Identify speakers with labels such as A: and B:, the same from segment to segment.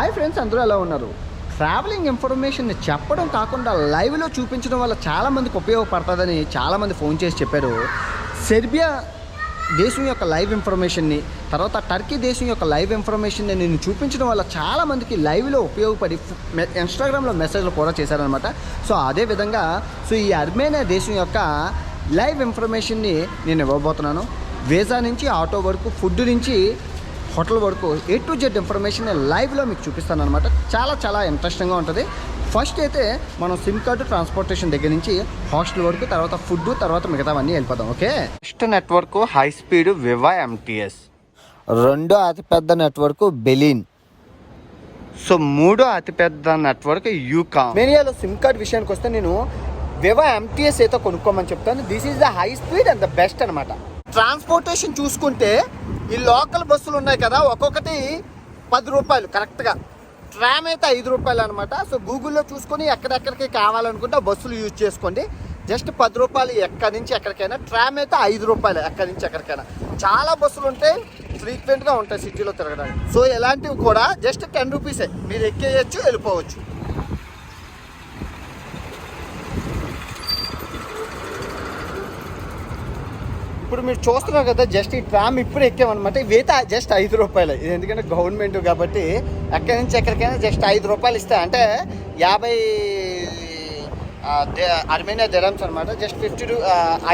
A: Hi friends అందరూ ఎలా ఉన్నారు? ట్రావెలింగ్ ఇన్ఫర్మేషన్ని చెప్పడం కాకుండా లైవ్లో చూపించడం వల్ల చాలామందికి ఉపయోగపడుతుందని చాలామంది ఫోన్ చేసి చెప్పారు. సెర్బియా దేశం యొక్క లైవ్ ఇన్ఫర్మేషన్ని తర్వాత టర్కీ దేశం యొక్క లైవ్ ఇన్ఫర్మేషన్ని నేను చూపించడం వల్ల చాలామందికి లైవ్లో ఉపయోగపడి ఇన్స్టాగ్రామ్లో మెసేజ్లు కూడా చేశారనమాట సో అదే విధంగా సో ఈ అర్మేనియా దేశం యొక్క లైవ్ ఇన్ఫర్మేషన్ని నేను ఇవ్వబోతున్నాను. వీసా నుంచి ఆటో వరకు ఫుడ్ నుంచి హోటల్ వరకు ఏ టు జెడ్ ఇన్ఫర్మేషన్ నేను లైవ్లో మీకు చూపిస్తాను అనమాట చాలా చాలా ఇంట్రెస్టింగ్గా ఉంటుంది. ఫస్ట్ అయితే మనం సిమ్ కార్డు ట్రాన్స్పోర్టేషన్ దగ్గర నుంచి హాస్టల్ వరకు తర్వాత ఫుడ్ తర్వాత మిగతావన్నీ వెళ్ళిపోదాం okay? First network high speed Viva MTS రెండో అతిపెద్ద నెట్వర్క్ బెలిన్ సో మూడో అతిపెద్ద నెట్వర్క్ యూకామ్ మేనియాలో సిమ్ కార్డ్ విషయానికి వస్తే నేను వివా ఎంటీఎస్ అయితే కొనుక్కోమని చెప్తాను. This is the high speed and the best అనమాట ట్రాన్స్పోర్టేషన్ చూసుకుంటే ఈ లోకల్ బస్సులు ఉన్నాయి కదా ఒక్కొక్కటి పది రూపాయలు కరెక్ట్గా ట్రామ్ అయితే ఐదు రూపాయలు అనమాట సో గూగుల్లో చూసుకొని ఎక్కడెక్కడికి కావాలనుకుంటే బస్సులు యూజ్ చేసుకోండి. జస్ట్ పది రూపాయలు ఎక్కడి నుంచి ఎక్కడికైనా ట్రామ్ అయితే ఐదు రూపాయలు ఎక్కడి నుంచి ఎక్కడికైనా. చాలా బస్సులు ఉంటాయి ఫ్రీక్వెంట్గా ఉంటాయి సిటీలో తిరగడానికి. సో ఎలాంటివి కూడా జస్ట్ టెన్ రూపీసే. మీరు ఎక్కేయచ్చు వెళ్ళిపోవచ్చు. ఇప్పుడు మీరు చూస్తున్నారు కదా జస్ట్ ఈ ట్రామ్ ఇప్పుడు ఎక్కామన్నమాట. ఇవైతే జస్ట్ ఐదు రూపాయలు. ఇది ఎందుకంటే గవర్నమెంట్ కాబట్టి ఎక్కడి నుంచి ఎక్కడికైనా జస్ట్ ఐదు రూపాయలు ఇస్తాయి అంటే యాభై ఆ, దే- అర్మేనియా దిరమ్స్ అనమాట జస్ట్ ఫిఫ్టీ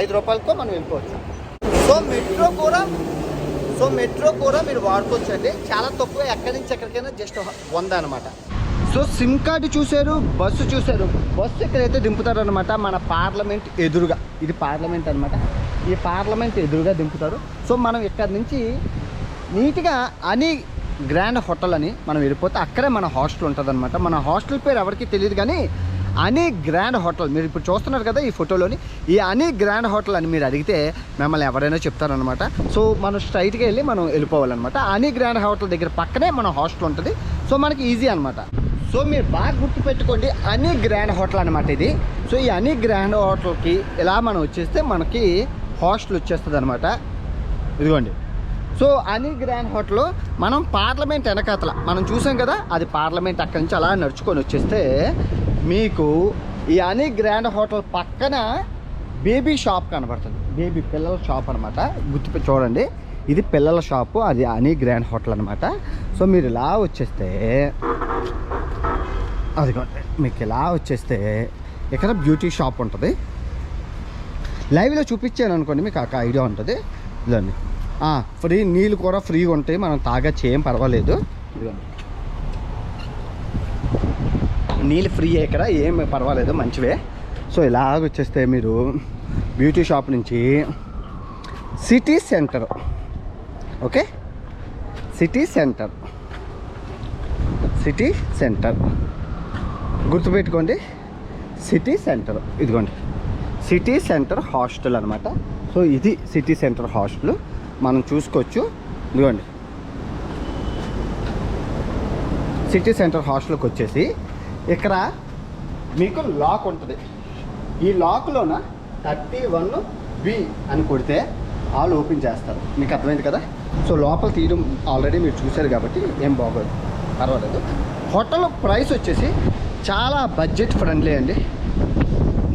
A: ఐదు రూపాయలతో మనం వెళ్ళిపోవచ్చు. సో మెట్రో కూడా సో మెట్రో కూడా మీరు వాడుకోవచ్చు అండి చాలా తక్కువ ఎక్కడి నుంచి ఎక్కడికైనా జస్ట్ వంద అనమాట సో సిమ్ కార్డు చూశారు బస్సు చూశారు. బస్సు ఎక్కడైతే దింపుతారనమాట మన పార్లమెంట్ ఎదురుగా. ఇది పార్లమెంట్ అనమాట ఈ పార్లమెంట్ ఎదురుగా దింపుతారు. సో మనం ఇక్కడ నుంచి నీట్గా అని గ్రాండ్ హోటల్ అని మనం వెళ్ళిపోతే అక్కడే మన హాస్టల్ ఉంటుంది మన హాస్టల్ పేరు ఎవరికి తెలియదు కానీ అని గ్రాండ్ హోటల్. మీరు ఇప్పుడు చూస్తున్నారు కదా ఈ ఫోటోలోని. ఈ అని గ్రాండ్ హోటల్ అని మీరు అడిగితే మిమ్మల్ని ఎవరైనా చెప్తారనమాట సో మనం స్ట్రైట్గా వెళ్ళి మనం వెళ్ళిపోవాలన్నమాట. అని గ్రాండ్ హోటల్ దగ్గర పక్కనే మన హాస్టల్ ఉంటుంది. సో మనకి ఈజీ అనమాట సో మీరు బాగా గుర్తుపెట్టుకోండి అని గ్రాండ్ హోటల్ అనమాట ఇది. సో ఈ అని గ్రాండ్ హోటల్కి ఇలా మనం వచ్చేస్తే మనకి హాస్టల్ వచ్చేస్తుంది అనమాట ఇదిగోండి. సో అని గ్రాండ్ హోటల్ మనం పార్లమెంట్ వెనకాతల మనం చూసాం కదా అది పార్లమెంట్ అక్కడి నుంచి అలా నడుచుకొని వచ్చేస్తే మీకు ఈ అని గ్రాండ్ హోటల్ పక్కన బేబీ షాప్ కనబడుతుంది. బేబీ పిల్లల షాప్ అనమాట గుర్తు చూడండి. ఇది పిల్లల షాపు అది అని గ్రాండ్ హోటల్ అనమాట సో మీరు ఇలా వచ్చేస్తే అదిగోండి మీకు ఇలా వచ్చేస్తే ఇక్కడ బ్యూటీ షాప్ ఉంటుంది. లైవ్లో చూపించాను అనుకోండి మీకు ఒక ఐడియా ఉంటుంది. ఇదండి ఫ్రీ నీళ్ళు కూడా ఫ్రీగా ఉంటాయి మనం తాగచ్చు ఏం పర్వాలేదు. నీళ్ళు ఫ్రీ ఇక్కడ ఏం పర్వాలేదు మంచివే. సో ఇలాగ వచ్చేస్తే మీరు బ్యూటీ షాప్ నుంచి city centre okay city centre city centre గుర్తుపెట్టుకోండి. City centre. ఇదిగోండి. సిటీ సెంటర్ హాస్టల్ అనమాట సో ఇది సిటీ సెంటర్ హాస్టల్. మనం చూసుకోవచ్చు. ఇదిగోండి. సిటీ సెంటర్ హాస్టల్కి వచ్చేసి ఇక్కడ మీకు లాక్ ఉంటుంది. ఈ లాక్లోన థర్టీ వన్ బి అని కొడితే వాళ్ళు ఓపెన్ చేస్తారు. మీకు అర్థమైంది కదా? సో లోపల తీయడం ఆల్రెడీ మీరు చూశారు కాబట్టి ఏం బాగోదు. పర్వాలేదు. హోటల్ ప్రైస్ వచ్చేసి చాలా బడ్జెట్ ఫ్రెండ్లీ అండి.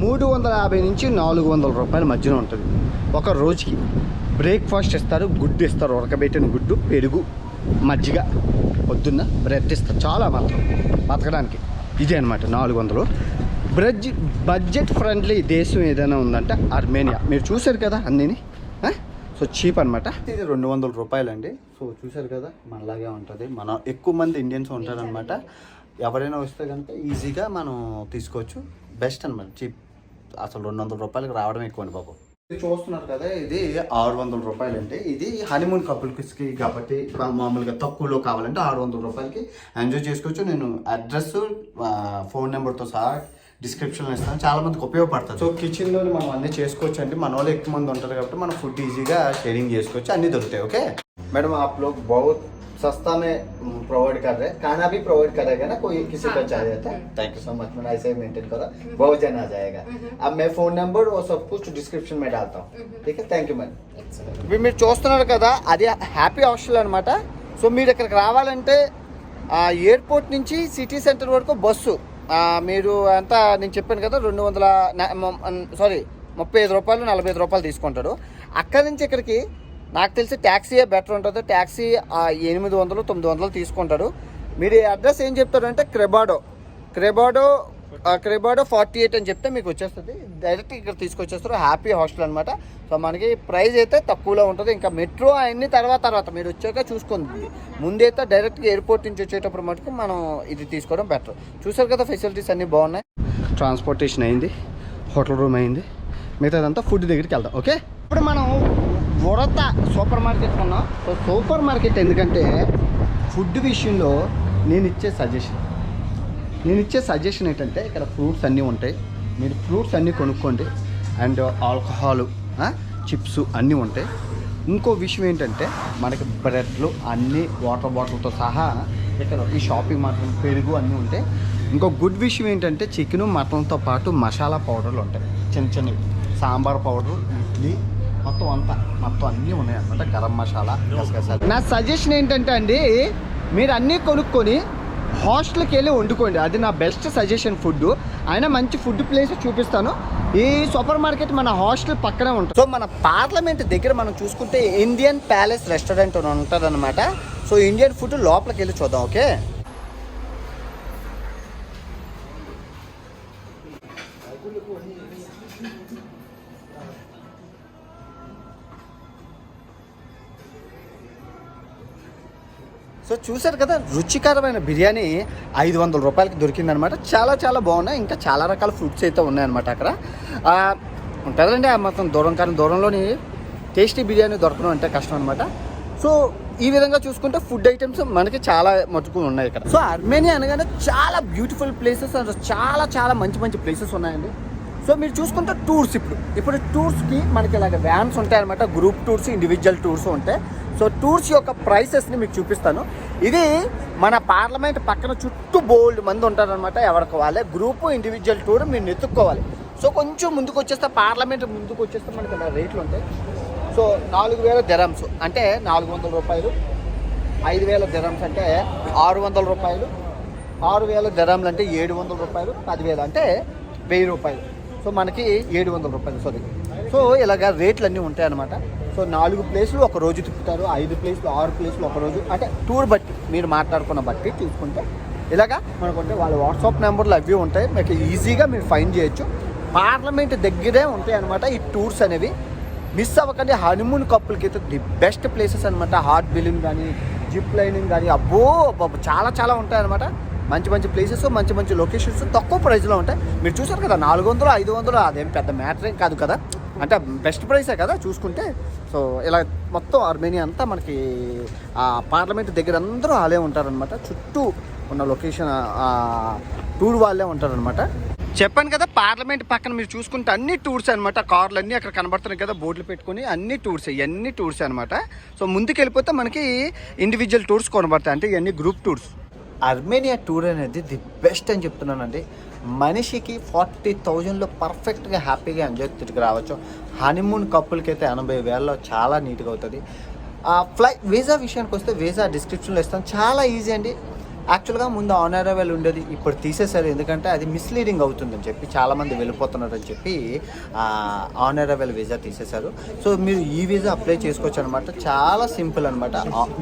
A: మూడు వందల యాభై నుంచి నాలుగు వందల రూపాయల మధ్యన ఉంటుంది. ఒక రోజుకి బ్రేక్ఫాస్ట్ ఇస్తారు గుడ్డు ఇస్తారు ఉడకబెట్టిన గుడ్డు పెరుగు మజ్జిగ పొద్దున్న బ్రెడ్ ఇస్తారు చాలా మాత్రం బతకడానికి. ఇదే అనమాట నాలుగు వందలు. బ్రెడ్ బడ్జెట్ ఫ్రెండ్లీ దేశం ఏదైనా ఉందంటే అర్మేనియా. మీరు చూశారు కదా అన్నీని? సో చీప్ అనమాట ఇది రెండు వందల రూపాయలు అండి సో చూశారు కదా మనలాగే ఉంటుంది. మన ఎక్కువ మంది ఇండియన్స్ ఉంటారనమాట ఎవరైనా వస్తే కనుక ఈజీగా మనం తీసుకోవచ్చు. బెస్ట్ అనమాట చీప్. అసలు రెండు వందల రూపాయలకి రావడం ఎక్కువ అండి బాబు. చూస్తున్నారు కదా ఇది ఆరు వందల రూపాయలు అంటే ఇది హనీమూన్ కపుల్స్కి కాబట్టి మామూలుగా తక్కువలో కావాలంటే ఆరు వందల రూపాయలకి ఎంజాయ్ చేసుకోవచ్చు. నేను అడ్రస్ ఫోన్ నెంబర్తో సహా డిస్క్రిప్షన్లో ఇస్తాను. చాలా మందికి ఉపయోగపడుతుంది. సో కిచెన్లో మనం అన్నీ చేసుకోవచ్చు అంటే మన వాళ్ళు ఎక్కువ మంది ఉంటారు కాబట్టి మనం ఫుడ్ ఈజీగా షేరింగ్ చేసుకోవచ్చు. అన్నీ దొరుకుతాయి ఓకే? మేడం ఆప్ బౌత్ सस्ता में प्रोवाइड कर रहे हैं खाना भी प्रोवाइड करेगा ना कोई किसी का
B: हाँ,
A: चाह
B: हाँ,
A: जाता है
B: हम्म।
A: थैंक यू सो मच मैंने ऐसे ही मेंटेन करा बहुत जन आ जाएगा अब मैं फोन नंबर और सब कुछ डिस्क्रिप्शन में डालता हूँ ठीक है థ్యాంక్ యూ మేడం ఇప్పుడు మీరు చూస్తున్నారు కదా అది హ్యాపీ హాస్టల్ అనమాట సో మీరు ఇక్కడికి రావాలంటే ఆ ఎయిర్పోర్ట్ నుంచి సిటీ సెంటర్ వరకు బస్సు ఆ, మీరు అంతా నేను చెప్పాను కదా రెండు వందల సారీ ముప్పై ఐదు రూపాయలు నలభై ఐదు రూపాయలు తీసుకుంటాడు అక్కడి నుంచి ఇక్కడికి నాకు తెలిసి ట్యాక్సీయే బెటర్ ఉంటుంది? ట్యాక్సీ ఎనిమిది వందలు తొమ్మిది వందలు తీసుకుంటాడు మీరు అడ్రస్ ఏం చెప్తారంటే క్రెబాడో. క్రెబాడో ఆ, క్రెబాడో ఫార్టీ ఎయిట్ అని చెప్తే మీకు వచ్చేస్తుంది. డైరెక్ట్ ఇక్కడ తీసుకొచ్చేస్తారు. హ్యాపీ హాస్టల్ అనమాట సో మనకి ప్రైస్ అయితే తక్కువలో ఉంటుంది. ఇంకా మెట్రో అవన్నీ తర్వాత తర్వాత. మీరు వచ్చాక చూసుకోండి. ముందైతే డైరెక్ట్గా ఎయిర్పోర్ట్ నుంచి వచ్చేటప్పుడు మటుకు మనం ఇది తీసుకోవడం బెటర్ చూసారు కదా ఫెసిలిటీస్ అన్నీ బాగున్నాయి? ట్రాన్స్పోర్టేషన్ అయింది. హోటల్ రూమ్ అయింది. మిగతాదంతా ఫుడ్ దగ్గరికి వెళ్దాం. ఓకే ఇప్పుడు మనం వరత సూపర్ మార్కెట్ కొన్నాం. సో సూపర్ మార్కెట్ ఎందుకంటే ఫుడ్ విషయంలో నేను ఇచ్చే సజెషన్. నేను ఇచ్చే సజెషన్ ఏంటంటే ఇక్కడ ఫ్రూట్స్ అన్నీ ఉంటాయి. మీరు ఫ్రూట్స్ అన్నీ కొనుక్కోండి. అండ్ ఆల్కహాలు చిప్స్ అన్నీ ఉంటాయి. ఇంకో విషయం ఏంటంటే మనకి బ్రెడ్లు అన్నీ వాటర్ బాటిల్తో సహా ఇక్కడ ఈ షాపింగ్ మాత్రం పెరుగు అన్నీ ఉంటాయి. ఇంకో గుడ్ విషయం ఏంటంటే చికెను మటన్తో పాటు మసాలా పౌడర్లు ఉంటాయి. చిన్న చిన్నవి. సాంబార్ పౌడర్ ఇడ్లీ మొత్తం అంతా మొత్తం అన్నీ ఉన్నాయి అనమాట గరం మసాలా గసగసాలు. నా సజెషన్ ఏంటంటే అండి మీరు అన్నీ కొనుక్కొని హాస్టల్కి వెళ్ళి వండుకోండి. అది నా బెస్ట్ సజెషన్ ఫుడ్ అయినా మంచి ఫుడ్ ప్లేస్ చూపిస్తాను. ఈ సూపర్ మార్కెట్ మన హాస్టల్ పక్కనే ఉంటుంది. సో మన పార్లమెంట్ దగ్గర మనం చూసుకుంటే ఇండియన్ ప్యాలెస్ రెస్టారెంట్ ఉంటుంది అనమాట సో ఇండియన్ ఫుడ్ లోపలికి వెళ్ళి చూద్దాం ఓకే? సో చూశారు కదా రుచికరమైన బిర్యానీ ఐదు వందల రూపాయలకి దొరికిందనమాట. చాలా చాలా బాగున్నాయి. ఇంకా చాలా రకాల ఫ్రూట్స్ అయితే ఉన్నాయన్నమాట అక్కడ. ఉంటుందండి ఆ మొత్తం దూరం కానీ దూరంలోని టేస్టీ బిర్యానీ దొరకడం అంటే కష్టం అనమాట సో ఈ విధంగా చూసుకుంటే ఫుడ్ ఐటమ్స్ మనకి చాలా మటుకు ఉన్నాయి ఇక్కడ. సో అర్మేనియా అనగానే చాలా బ్యూటిఫుల్ ప్లేసెస్ అండ్ చాలా చాలా మంచి మంచి ప్లేసెస్ ఉన్నాయండి. సో మీరు చూసుకుంటే టూర్స్ ఇప్పుడు. ఇప్పుడు టూర్స్కి మనకి ఇలాగ వ్యాన్స్ ఉంటాయి అనమాట గ్రూప్ టూర్స్ ఇండివిజువల్ టూర్స్ ఉంటాయి. సో టూర్స్ యొక్క ప్రైసెస్ని మీకు చూపిస్తాను. ఇది మన పార్లమెంట్ పక్కన చుట్టూ బోల్డ్ మంది ఉంటారనమాట ఎవరికి వాళ్ళే. గ్రూపు ఇండివిజువల్ టూర్ మీరు నెత్తుక్కోవాలి సో కొంచెం ముందుకు వచ్చేస్తే పార్లమెంట్ ముందుకు వచ్చేస్తే మనకి ఇలా రేట్లు ఉంటాయి. సో నాలుగు వేల దిరమ్స్ అంటే నాలుగు వందల రూపాయలు. ఐదు వేల దిరమ్స్ అంటే ఆరు వందల రూపాయలు. ఆరు వేల దిరమ్లు అంటే ఏడు వందల రూపాయలు. పదివేలు అంటే వెయ్యి రూపాయలు. సో మనకి ఏడు వందల రూపాయలు సారీ సో ఇలాగ రేట్లు అన్నీ ఉంటాయన్నమాట. సో నాలుగు ప్లేసులు ఒక రోజు తిప్పుతారు ఐదు ప్లేసులు ఆరు ప్లేసులు ఒక రోజు. అంటే టూర్ బట్టి మీరు మాట్లాడుకున్న బట్టి చూసుకుంటే ఇలాగా మనకుంటే వాళ్ళ వాట్సాప్ నెంబర్లు అవి ఉంటాయి. మీకు ఈజీగా మీరు ఫైన్ చేయొచ్చు. పార్లమెంట్ దగ్గరే ఉంటాయి అనమాట ఈ టూర్స్ అనేవి. మిస్ అవ్వకండి హనీమూన్ కప్పులకి అయితే ది బెస్ట్ ప్లేసెస్ అనమాట హార్ట్ బిల్లింగ్ కానీ జిప్ లైనింగ్ కానీ అబ్బో చాలా చాలా ఉంటాయన్నమాట. మంచి మంచి ప్లేసెస్ మంచి మంచి లొకేషన్స్ తక్కువ ప్రైస్లో ఉంటాయి. మీరు చూసారు కదా నాలుగు వందలు ఐదు వందలు అదేం పెద్ద మ్యాటర్ ఏం కాదు కదా. అంటే బెస్ట్ ప్రైసే కదా చూసుకుంటే. సో ఇలా మొత్తం అర్మేనియా అంతా మనకి ఆ పార్లమెంట్ దగ్గర అందరూ వాళ్ళే ఉంటారనమాట చుట్టూ ఉన్న లొకేషన్ టూర్ వాళ్ళే ఉంటారనమాట చెప్పాను కదా పార్లమెంట్ పక్కన మీరు చూసుకుంటే అన్ని టూర్స్ అనమాట కార్లు అన్నీ అక్కడ కనబడుతున్నాయి కదా బోర్డులు పెట్టుకుని అన్ని టూర్స్ ఇవన్నీ టూర్స్ అనమాట సో ముందుకు వెళ్ళిపోతే మనకి ఇండివిజువల్ టూర్స్ కనబడతాయి. అంటే ఇవన్నీ గ్రూప్ టూర్స్ అర్మేనియా టూర్ అనేది ది బెస్ట్ అని చెప్తున్నానండి. మనిషికి ఫార్టీ థౌజండ్లో పర్ఫెక్ట్గా హ్యాపీగా ఎంజాయ్ తిరిగి రావచ్చు. హనీమూన్ కప్పులకి అయితే ఎనభై వేలలో చాలా నీట్గా అవుతుంది. ఆ ఫ్లై వీసా విషయానికి వస్తే వీసా డిస్క్రిప్షన్లో ఇస్తాను. చాలా ఈజీ అండి. యాక్చువల్గా ముందు ఆనరబుల్ ఉండేది ఇప్పుడు తీసేశారు. ఎందుకంటే అది మిస్లీడింగ్ అవుతుందని చెప్పి చాలామంది వెళ్ళిపోతున్నారని చెప్పి ఆనరబుల్ అరైవల్ వీసా తీసేశారు. సో మీరు ఈ వీసా అప్లై చేసుకోవచ్చు అనమాట చాలా సింపుల్ అనమాట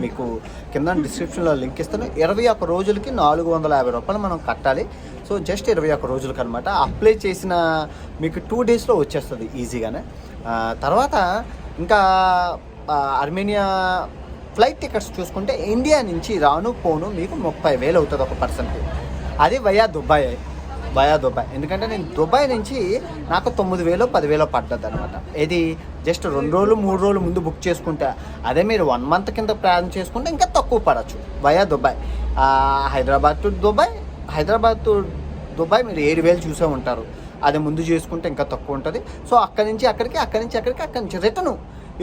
A: మీకు కింద డిస్క్రిప్షన్లో లింక్ ఇస్తాను. ఇరవై ఒక్క రోజులకి నాలుగు వందల యాభై రూపాయలు మనం కట్టాలి. సో జస్ట్ ఇరవై ఒక్క రోజులకి అనమాట అప్లై చేసిన మీకు టూ డేస్లో వచ్చేస్తుంది ఈజీగానే. తర్వాత ఇంకా అర్మేనియా ఫ్లైట్ టికెట్స్ చూసుకుంటే ఇండియా నుంచి రాను పోను మీకు ముప్పై వేలు అవుతుంది ఒక పర్సన్కి. అది వయా దుబాయ్. Via Dubai. ఎందుకంటే నేను దుబాయ్ నుంచి నాకు తొమ్మిది వేలు పదివేలు పడ్డది అనమాట ఇది జస్ట్ రెండు రోజులు మూడు రోజులు ముందు బుక్ చేసుకుంటే. అదే మీరు వన్ మంత్ కింద ప్రయాణం చేసుకుంటే ఇంకా తక్కువ పడవచ్చు via Dubai. Hyderabad to Dubai. Hyderabad to Dubai మీరు ఏడు వేలు చూసే ఉంటారు. అది ముందు చేసుకుంటే ఇంకా తక్కువ ఉంటుంది. సో అక్కడి నుంచి అక్కడికి అక్కడి నుంచి అక్కడికి అక్కడి నుంచి రిటర్న్.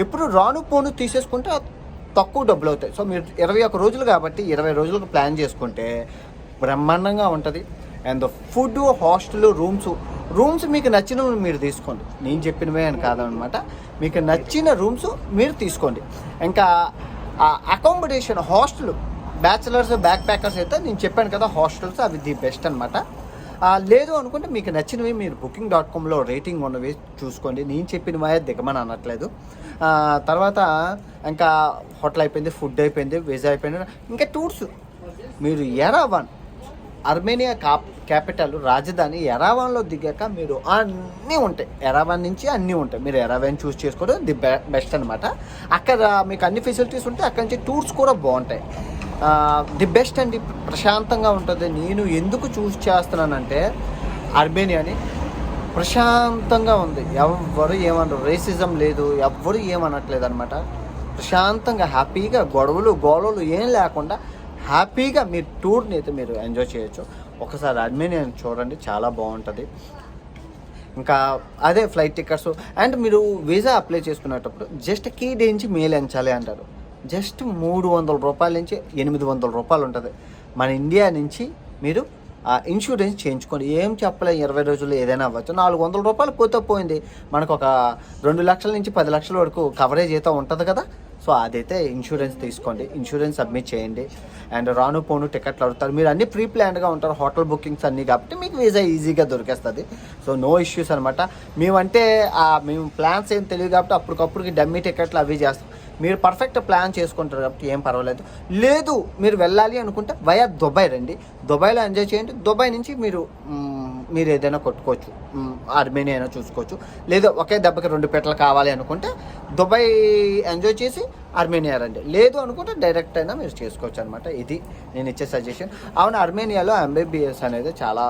A: ఎప్పుడు రాను పోను తీసేసుకుంటే తక్కువ డబ్బులు అవుతాయి. సో మీరు ఇరవై ఒక్క రోజులు కాబట్టి ఇరవై రోజులకు ప్లాన్ చేసుకుంటే బ్రహ్మాండంగా ఉంటుంది. And food hostel rooms rooms మీకు నచ్చినవి మీరు తీసుకోండి. నేను చెప్పినవే అని కాదనమాట. మీకు నచ్చిన రూమ్స్ మీరు తీసుకోండి. ఇంకా accommodation hostel bachelors backpackers అయితే నేను చెప్పాను కదా హాస్టల్స్ అవి ది బెస్ట్ అనమాట లేదు అనుకుంటే మీకు నచ్చినవి మీరు బుకింగ్ డాట్ కామ్లో రేటింగ్ ఉన్నవి చూసుకోండి. నేను చెప్పినవే దిగమని అనట్లేదు. తర్వాత ఇంకా హోటల్ అయిపోయింది ఫుడ్ అయిపోయింది వెజ్ అయిపోయింది. ఇంకా టూర్స్ మీరు ఎరా వన్. అర్మేనియా కాప్ క్యాపిటల్ రాజధాని ఎరావాన్లో దిగాక మీరు అన్నీ ఉంటాయి. ఎరావాన్ నుంచి అన్నీ ఉంటాయి. మీరు ఎరావాన్ చూస్ చేసుకోవడం ది బెస్ట్ అనమాట అక్కడ మీకు అన్ని ఫెసిలిటీస్ ఉంటాయి అక్కడ నుంచి టూర్స్ కూడా బాగుంటాయి. ది బెస్ట్ అండి. ప్రశాంతంగా ఉంటుంది. నేను ఎందుకు చూస్ చేస్తున్నానంటే అర్మేనియాని ప్రశాంతంగా ఉంది. ఎవ్వరు ఏమనరు. రేసిజం లేదు. ఎవ్వరు ఏమనట్లేదు అనమాట ప్రశాంతంగా హ్యాపీగా గొడవలు గోళలు ఏం లేకుండా హ్యాపీగా మీరు టూర్ని అయితే మీరు ఎంజాయ్ చేయొచ్చు. ఒకసారి అడ్మినియన్ చూడండి చాలా బాగుంటుంది. ఇంకా అదే ఫ్లైట్ టికెట్స్. అండ్ మీరు వీసా అప్లై చేసుకునేటప్పుడు జస్ట్ కీ నుంచి మెయిల్ ఎంచాలి అంటారు. జస్ట్ మూడు వందల రూపాయల నుంచి ఎనిమిది వందల రూపాయలు ఉంటుంది. మన ఇండియా నుంచి మీరు ఆ ఇన్సూరెన్స్ చేయించుకోండి. ఏం చెప్పలే ఇరవై రోజుల్లో ఏదైనా అవ్వచ్చు. నాలుగు వందల రూపాయలు పోతే పోయింది. మనకు ఒక రెండు లక్షల నుంచి పది లక్షల వరకు కవరేజ్ అయితే ఉంటుంది కదా. సో అదైతే ఇన్సూరెన్స్ తీసుకోండి. ఇన్సూరెన్స్ సబ్మిట్ చేయండి. అండ్ రాను పోను టికెట్లు అడుగుతారు. మీరు అన్ని ప్రీ ప్లాన్డ్గా ఉంటారు. హోటల్ బుకింగ్స్ అన్నీ కాబట్టి మీకు వీసా ఈజీగా దొరికేస్తుంది. సో నో ఇష్యూస్ అనమాట మేమంటే మేము ప్లాన్స్ ఏం తెలియదు కాబట్టి అప్పటికప్పుడుకి డమ్మీ టికెట్లు అవి చేస్తాం. మీరు పర్ఫెక్ట్ ప్లాన్ చేసుకుంటారు కాబట్టి ఏం పర్వాలేదు. లేదు మీరు వెళ్ళాలి అనుకుంటే వయా దుబాయ్ రండి. దుబాయ్లో ఎంజాయ్ చేయండి. దుబాయ్ నుంచి మీరు మీరు ఏదైనా కొట్టుకోవచ్చు. మ్, అయినా చూసుకోవచ్చు. లేదా ఒకే దెబ్బకి రెండు పెట్టలు కావాలి అనుకుంటే దుబాయ్ ఎంజాయ్ చేసి అర్మేనియా రండి. లేదు అనుకుంటే డైరెక్ట్ అయినా మీరు చేసుకోవచ్చు అనమాట ఇది నేను ఇచ్చే సజెషన్ అవును అర్మేనియాలో ఎంబీబీఎస్ అనేది చాలా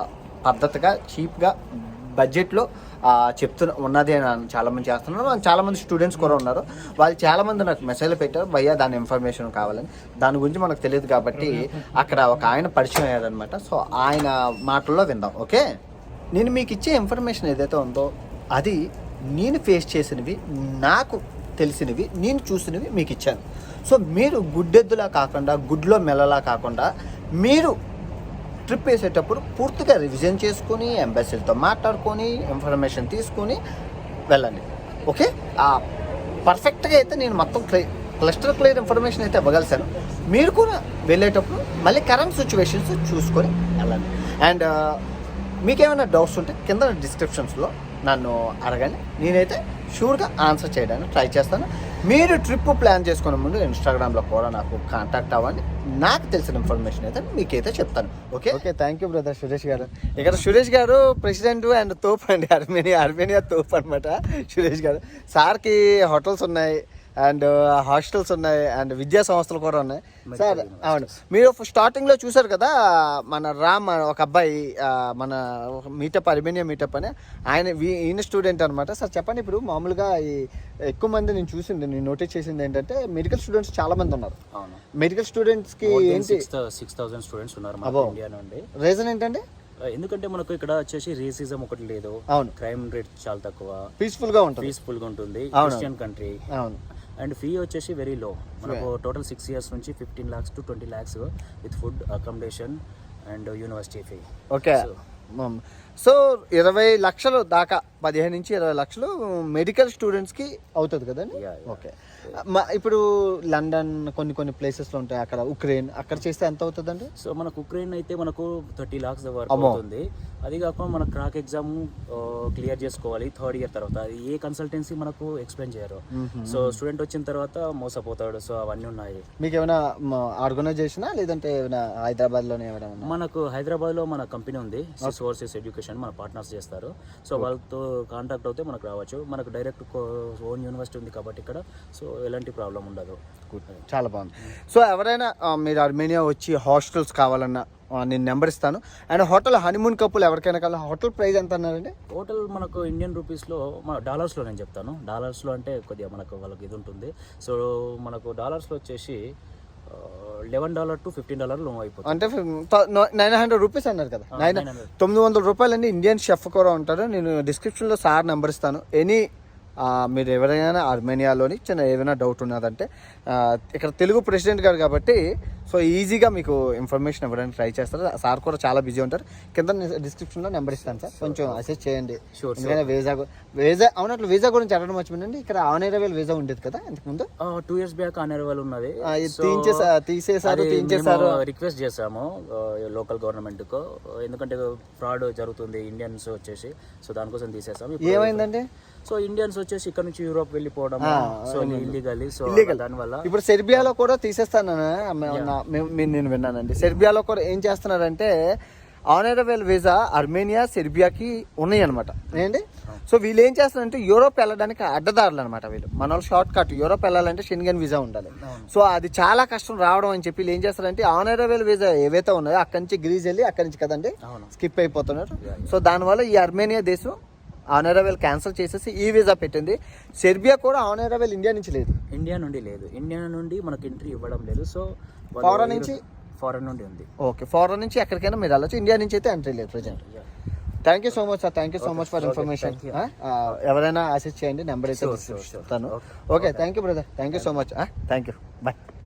A: పద్ధతిగా చీప్గా బడ్జెట్లో చెప్తున్న ఉన్నది అని చాలామంది చేస్తున్నారు. చాలామంది స్టూడెంట్స్ కూడా ఉన్నారు. వాళ్ళు చాలామంది నాకు మెసేజ్లు పెట్టారు. భయ్యా దాని ఇన్ఫర్మేషన్ కావాలని. దాని గురించి మనకు తెలియదు కాబట్టి అక్కడ ఒక ఆయన పరిచయం అయ్యారనమాట సో ఆయన మాటల్లో విందాం ఓకే? నేను మీకు ఇచ్చే ఇన్ఫర్మేషన్ ఏదైతే ఉందో అది నేను ఫేస్ చేసినవి నాకు తెలిసినవి నేను చూసినవి మీకు ఇచ్చాను. సో మీరు గుడ్డెద్దులా కాకుండా గుడ్లో మెల్లలా కాకుండా మీరు ట్రిప్ వేసేటప్పుడు పూర్తిగా రివిజన్ చేసుకొని ఎంబసీలతో మాట్లాడుకొని ఇన్ఫర్మేషన్ తీసుకొని వెళ్ళండి. ఓకే? ఆ పర్ఫెక్ట్గా అయితే నేను మొత్తం క్లై క్లస్టర్ క్లియర్ ఇన్ఫర్మేషన్ అయితే ఇవ్వగలిసాను. మీరు కూడా వెళ్ళేటప్పుడు మళ్ళీ కరెంట్ సిచ్యువేషన్స్ చూసుకొని వెళ్ళండి. అండ్ మీకేమైనా డౌట్స్ ఉంటే కింద డిస్క్రిప్షన్స్లో నన్ను అడగండి. నేనైతే షూర్గా ఆన్సర్ చేయడానికి ట్రై చేస్తాను. మీరు ట్రిప్ ప్లాన్ చేసుకునే ముందు ఇన్స్టాగ్రామ్లో కూడా నాకు కాంటాక్ట్ అవ్వండి. నాకు తెలిసిన ఇన్ఫర్మేషన్ అయితే మీకైతే చెప్తాను. Okay okay thank you brother Suresh garu. ఇక్కడ సురేష్ గారు ప్రెసిడెంట్ అండ్ తోపు అండి. అర్మేనియా అర్మేనియా తోపు అనమాట సురేష్ గారు. సార్కి హోటల్స్ ఉన్నాయి. అండ్ హాస్టల్స్ ఉన్నాయి అండ్ విద్యా సంస్థలు కూడా ఉన్నాయి. సార్ అవును. మీరు స్టార్టింగ్లో చూసారు కదా మన రామ్ ఒక అబ్బాయి మన మీటప్ అర్మేనియా మీటప్ అని ఆయన ఈయన స్టూడెంట్ అనమాట సార్ చెప్పండి ఇప్పుడు మామూలుగా ఈ ఎక్కువ మంది నేను చూసింది నేను నోటీస్ చేసింది ఏంటంటే మెడికల్ స్టూడెంట్స్ చాలా మంది ఉన్నారు. మెడికల్ స్టూడెంట్స్కి ఏంటి?
B: సిక్స్ థౌసండ్ స్టూడెంట్స్ ఉన్నారు. ఇండియా నుండి.
A: రీజన్ ఏంటంటే
B: ఎందుకంటే మనకు ఇక్కడ వచ్చేసి రేసిజం ఒకటి లేదు.
A: అవును.
B: క్రైమ్ రేట్ చాలా తక్కువ.
A: పీస్ఫుల్గా ఉంటుంది.
B: పీస్ఫుల్గా ఉంటుంది. క్రిస్టియన్ కంట్రీ
A: అవును.
B: అండ్ ఫీ వచ్చేసి వెరీ లో మనకు టోటల్ సిక్స్ ఇయర్స్ నుంచి fifteen lakhs to twenty lakhs with food accommodation and university fee
A: okay so ఇరవై లక్షలు దాకా పదిహేను నుంచి ఇరవై లక్షలు మెడికల్ స్టూడెంట్స్కి అవుతుంది కదండి. ఓకే ఇప్పుడు లండన్ కొన్ని కొన్ని ప్లేసెస్లో ఉంటాయి. అక్కడ ఉక్రెయిన్ అక్కడ చేస్తే ఎంత అవుతుందండి?
B: సో మనకు ఉక్రెయిన్ అయితే మనకు థర్టీ లాక్స్. అవుతుంది. అది కాకుండా మన క్రాక్ ఎగ్జామ్ క్లియర్ చేసుకోవాలి థర్డ్ ఇయర్ తర్వాత. అది ఏ కన్సల్టెన్సీ మనకు ఎక్స్ప్లెయిన్ చేయరు. సో స్టూడెంట్ వచ్చిన తర్వాత మోసపోతాడు. సో అవన్నీ ఉన్నాయి.
A: మీకు ఏమైనా ఆర్గనైజేషనా లేదంటే ఏమైనా హైదరాబాద్లోనే ఏమైనా
B: మనకు హైదరాబాద్లో మన కంపెనీ ఉంది. సిక్స్ ఓవర్సీస్ ఎడ్యుకేషన్ మన పార్ట్నర్స్ చేస్తారు. సో వాళ్ళతో కాంటాక్ట్ అవుతే మనకు రావచ్చు. మనకు డైరెక్ట్ ఓన్ యూనివర్సిటీ ఉంది కాబట్టి ఇక్కడ. సో ఎలాంటి ప్రాబ్లం ఉండదు.
A: చాలా బాగుంది. సో ఎవరైనా మీరు అర్మేనియా వచ్చి హాస్టల్స్ కావాలన్నా నేను నెంబర్ ఇస్తాను. అండ్ హోటల్ హనీమూన్ కప్పులు ఎవరికైనా కావాలి హోటల్ ప్రైస్ ఎంత అన్నారండి?
B: టోటల్ మనకు ఇండియన్ రూపీస్లో మన డాలర్స్లో నేను చెప్తాను. డాలర్స్లో అంటే కొద్దిగా మనకు వాళ్ళకి ఇది ఉంటుంది. సో మనకు డాలర్స్లో వచ్చేసి లెవెన్ డాలర్ టు ఫిఫ్టీన్ డాలర్లో అయిపోతుంది.
A: అంటే నైన్ హండ్రెడ్ రూపీస్ అన్నారు కదా. నైన్
B: 900.
A: తొమ్మిది వందల రూపాయలండి ఇండియన్ షెఫ్ కూడా ఉంటారు. నేను డిస్క్రిప్షన్లో సార్ నెంబర్ ఇస్తాను. ఎనీ మీరు ఎవరైనా ఆర్మేనియాలోని చిన్న ఏమైనా డౌట్ ఉన్నదంటే ఇక్కడ తెలుగు ప్రెసిడెంట్ గారు కాబట్టి సో ఈజీగా మీకు ఇన్ఫర్మేషన్ ఇవ్వడానికి ట్రై చేస్తారు. సార్ కూడా చాలా బిజీ ఉంటారు. కింద డిస్క్రిప్షన్లో నెంబర్ ఇస్తాను సార్. కొంచెం అసెస్ చేయండి. ఎందుకంటే వీసా గు- వీసా అవునట్లు వీసా గురించి అడగడం మర్చిపోయిందండి ఇక్కడ ఆనేరవేల్ వీసా ఉండేది కదా ఇంతకుముందు?
B: టూ ఇయర్స్ బ్యాక్ అనేవాళ్ళు ఉన్నది.
A: తీసేసారు తీయించేసారు
B: రిక్వెస్ట్ చేసాము లోకల్ గవర్నమెంట్కు ఎందుకంటే ఫ్రాడ్ జరుగుతుంది ఇండియన్స్ వచ్చేసి. సో దానికోసం తీసేసాము.
A: ఏమైందండి?
B: సో ఇండియన్స్ వచ్చేసి ఇక్కడ నుంచి యూరోప్ వెళ్ళిపోవడం సో ఇల్లీగలీ సో దానివల్ల
A: ఇప్పుడు సెర్బియాలో కూడా తీసేస్తానని నేను విన్నానండి. సెర్బియాలో కూడా ఏం చేస్తున్నారంటే ఆనరబుల్ వీసా అర్మేనియా సెర్బియాకి ఉన్నాయి అనమాట ఏంటి సో వీళ్ళు ఏం చేస్తారంటే యూరోప్ వెళ్ళడానికి అడ్డదారులు అనమాట వీళ్ళు. మన వాళ్ళు షార్ట్ కట్ యూరోప్ వెళ్ళాలంటే షెన్గన్ వీసా ఉండాలి. సో అది చాలా కష్టం రావడం అని చెప్పి వీళ్ళు ఏం చేస్తారంటే ఆనరబుల్ వీసా ఏవైతే ఉన్నాయో అక్కడి నుంచి గ్రీజ్ వెళ్ళి అక్కడి నుంచి కదండి? స్కిప్ అయిపోతున్నారు. సో దానివల్ల ఈ అర్మేనియా దేశం ఆనరబుల్ క్యాన్సిల్ చేసేసి ఈ వీసా పెట్టింది. సెర్బియా కూడా ఆనరబుల్ ఇండియా నుంచి లేదు.
B: ఇండియా నుండి లేదు. ఇండియా నుండి మనకి ఎంట్రీ ఇవ్వడం లేదు. సో
A: Foreign నుంచి?
B: ఫారెన్ నుండి ఉంది.
A: ఓకే ఫారెన్ నుంచి ఎక్కడికైనా మీరు వెళ్ళచ్చు. ఇండియా నుంచి అయితే ఎంట్రీ లేదు present. Thank you so much sir thank you so much for information ఎవరైనా అసిస్ట్ చేయండి నెంబర్ అయితే. ఇస్తాను.
B: Okay
A: thank you brother thank you so much thank you bye